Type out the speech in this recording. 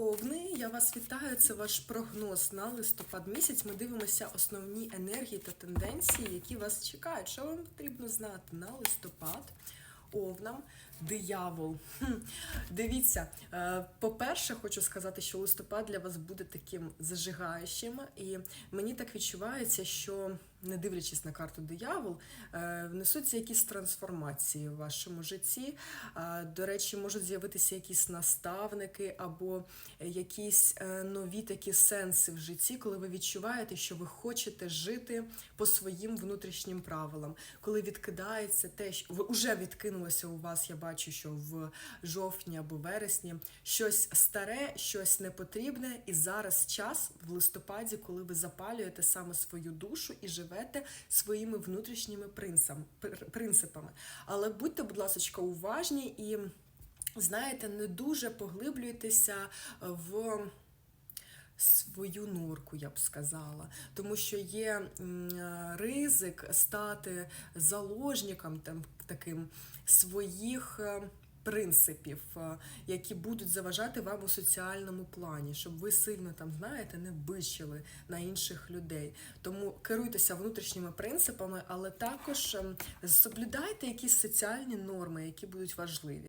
Овни, я вас вітаю. Це ваш прогноз на листопад місяць. Ми дивимося основні енергії та тенденції, які вас чекають. Що вам потрібно знати на листопад? Овнам, диявол. Хм. Дивіться, е, по-перше, хочу сказати, що листопад для вас буде таким зажигаючим, і мені так відчувається, що не дивлячись на карту диявол, е, внесуться якісь трансформації в вашому житті. До речі, можуть з'явитися якісь наставники або якісь е, нові такі сенси в житті, коли ви відчуваєте, що ви хочете жити по своїм внутрішнім правилам, коли відкидається те, що ви вже відкинулося у вас. Я бачу, що в жовтні або вересні щось старе, щось непотрібне, і зараз час в листопаді, коли ви запалюєте саме свою душу і живете своїми внутрішніми принципами. Але будьте, будь ласка, уважні і знаєте, не дуже поглиблюйтеся в свою норку, я б сказала, тому що є е, ризик стати заложником там таким своїх. Принципів, е, які будуть заважати вам у соціальному плані, щоб ви сильно там, знаєте, не бичили на інших людей. Тому керуйтеся внутрішніми принципами, але також ем, соблюдайте якісь соціальні норми, які будуть важливі.